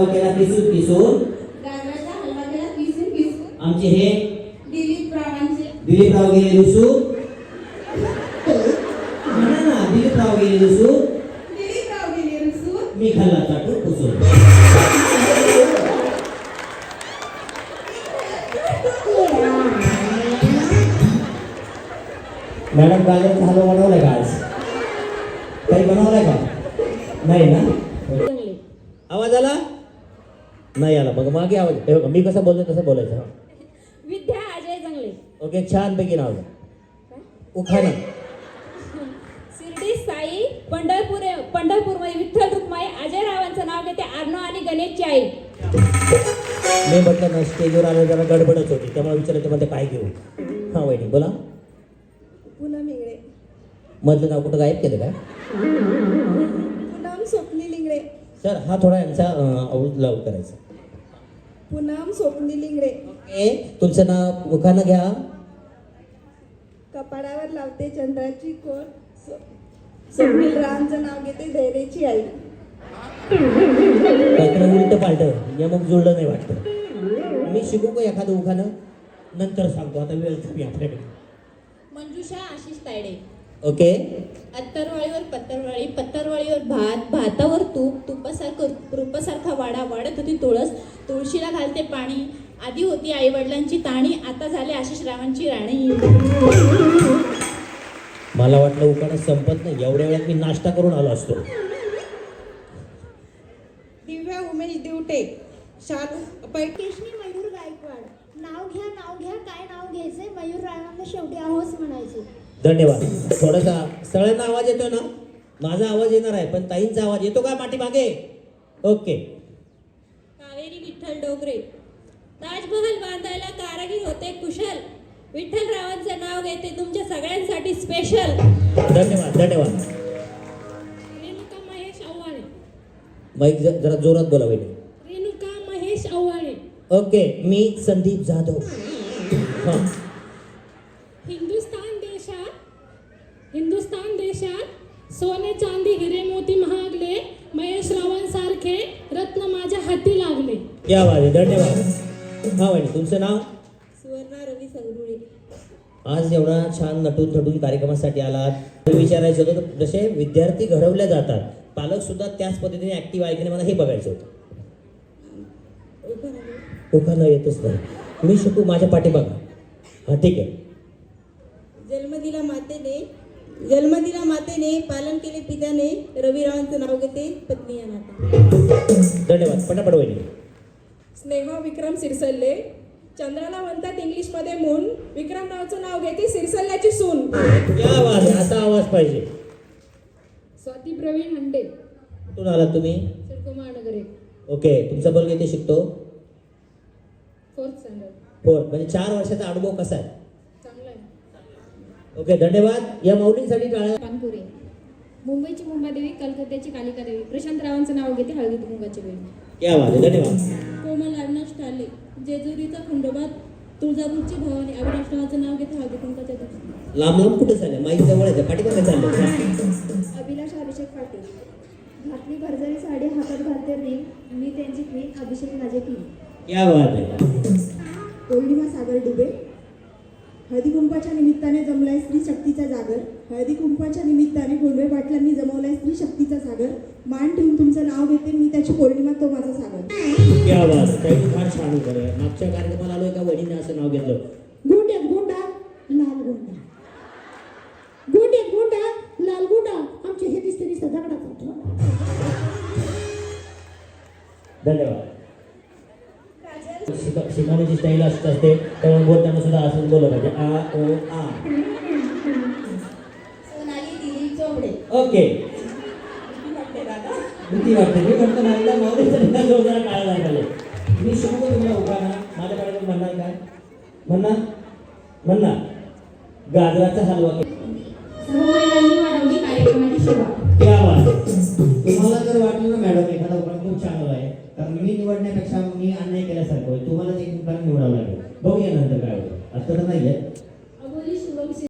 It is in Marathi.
हलवा केला किसून? किसून आमचे हे? दिलीप रावांचे. दिलीपराव गेले रुसून म्हणा ना गेले दिलीप राव गेले रुसून मी खाल्ला चाटून पुसून. मॅडम गाजराचा हलवा बनवलाय का आज? काही बनवलाय का? नाही ना? आवाज आला? नाही आला. मग मागे आवाज. हे बघा, मी कसं बोलतो तसं बोलायचं. हा. विद्या अजय जंगले. ओके छान पैकी नाव उखाणा. शिर्डी साई पंढरपूर पंढरपूरमध्ये विठ्ठल रुक्माई अजय रावांचं नाव घेते आर्नो आणि गणेशची आई. मी म्हटलं ना स्टेजवर आलं जरा गडबडच होती. त्यामुळे विचारायचं मध्ये काय घेऊ. हा वहिनी बोला. पूनम इंगळे. मधलं नाव कुठं गायब केलं काय? पूनम स्वप्नी लिंगळे सर हा थोडा यांचा लावूड करायचा. पूनम स्वप्नी लिंगळे ओके तुमचं नाव उखाणं घ्या. कपाडावर लावते चंद्राची कोर स्व- स्वप्नील रावांचं नाव घेते धैर्याची आई. काहीतरी उलट पालट या मग जुळलं नाही वाटतं. मी शिकू का एखादं उखाणं? नंतर सांगतो आता वेळ कमी आपल्याकडे. मंजुषा आशिष तायडे. ओके? अत्तरवाळीवर पत्तरवाळी पत्तरवाळीवर भात भातावर तूप तुपासारखं रूपासारखा वाडा वाढत होती तुळस. तुळशीला घालते पाणी. आधी होती आई वडिलांची ताणी आता झाले आशिष रावांची राणी. मला वाटलं उखाणं संपत नाही. एवढ्या वेळात मी नाश्ता करून आलो असतो. दिव्या उमेश दिवटे शालू पै केशनी मयूर गायकवाड. नाव घ्या नाव घ्या काय नाव घ्यायचंय? मयूर राणांना शेवटी आहोस म्हणायचे. धन्यवाद. थोडासा सगळ्यांना आवाज येतोय ना? माझा आवाज येणार आहे पण ताईंचा आवाज येतो का पाठीमागे? ओके. कावेरी विठ्ठल डोगरे. ताजमहल बांधायला कारागीर होते कुशल. विठ्ठल रावांचं नाव घेते तुमच्या सगळ्यांसाठी स्पेशल धन्यवाद धन्यवाद. रेणुका महेश आव्हाणे माईक जरा जोरात बोला रेणुका महेश आव्हाणे ओके मी संदीप जाधव. हां. सोने चांदी हिरे मोती महागले महेश रावांसारखे रत्न माझ्या हाती लागले. या वाजे धन्यवाद. हा वहिनी तुमचं नाव? सुवर्णा रवी संगरुळे. आज एवढा छान नटून थटून कार्यक्रमासाठी आलात. विचारायचं होतं तर जसे विद्यार्थी घडवले जातात पालक सुद्धा त्याच पद्धतीने ऍक्टिव्ह आहे की नाही मला हे बघायचं होतं. उखाणं येतच नाही. मी शिकू माझ्या पाठीमागा. हा ठीक आहे. जन्म दिला मातेने पालन केले पित्याने रविरावांचं नाव घेते पत्नी या नाता धन्यवाद. पटापट वहिनी. स्नेहा विक्रम सिरसल्ले. चंद्राला म्हणतात इंग्लिशमध्ये मून. विक्रम नावचं नाव घेते सिरसल्ल्याची सून. या आवाज आहे, असा आवाज पाहिजे. स्वाती प्रवीण हंडे. कुठून आलात तुम्ही? सिडको महानगर एक ओके तुमचा बल किती शिकतो? Fourth standard. फोर म्हणजे चार वर्षाचा अनुभव कसा आहे? ओके धन्यवाद. या माऊलींसाठी टाळ्या पानपुरे मुंबईची मुंबादेवी कलकत्त्याची कालिका देवी प्रशांत रावांचं नाव घेते हळदी कुंकाची वेळी या आहे, धन्यवाद. कोमल अविनाश ठाले जेजुरीचा खंडोबा तुळजापूरची भवानी अविनाश रावांचं नाव घेते हळदी कुंकाच्या दिवशी. लांब लांब कुठे चाललं? माईक जवळ आहे पाठीमागे चाललं. अभिलाष अभिषेक पाटील. घातली भरजरी साडी हातात घालते रिंग मी त्यांची क्वीन अभिषेक माझे किंग या आहे पौर्णिमा सागर डुबे हळदी कुंपाच्या निमित्ताने जमलाय स्त्री शक्तीचा जागर. हळदी कुंपाच्या निमित्ताने गोंधळे पाटलांनी जमवलाय स्त्री शक्तीचा सागर मान ठेवून तुमचं नाव घेते मी त्याची पौर्णिमा तो माझा सागर. फार छान रे. मागच्या कार्यक्रमाला आलोय का वडीने असं नाव घेतलं? गोंड्यात गोंडा लाल गोंडा. गोंड्यात गोंडा लाल गोंडा. आमचे हे दिसते दिसतं दगडाचा धन्यवाद. शिकवण्याची स्टाईल असत असते त्यामुळे बोलताना सुद्धा असंच बोललं पाहिजे. आ ओ आ. ओके. भीती वाटते. मी म्हणतो नाहीला माऊलीचा जोरदार टाळा झाले मी शिकवतो तुम्हाला उभा माझ्याकडे पण म्हणणार काय? म्हणणार? म्हणणार. गाजराचा हलवा क्या तुम्हाला जर वाटलं ना मॅडम एखादा उपक्रम खूप चांगला आहे. तर मी निवडण्यापेक्षा मी अन्याय केल्यासारखं होईल तुम्हाला एक निवडावं लागेल. बघूया नंतर काय होतं. असं तर नाही आहे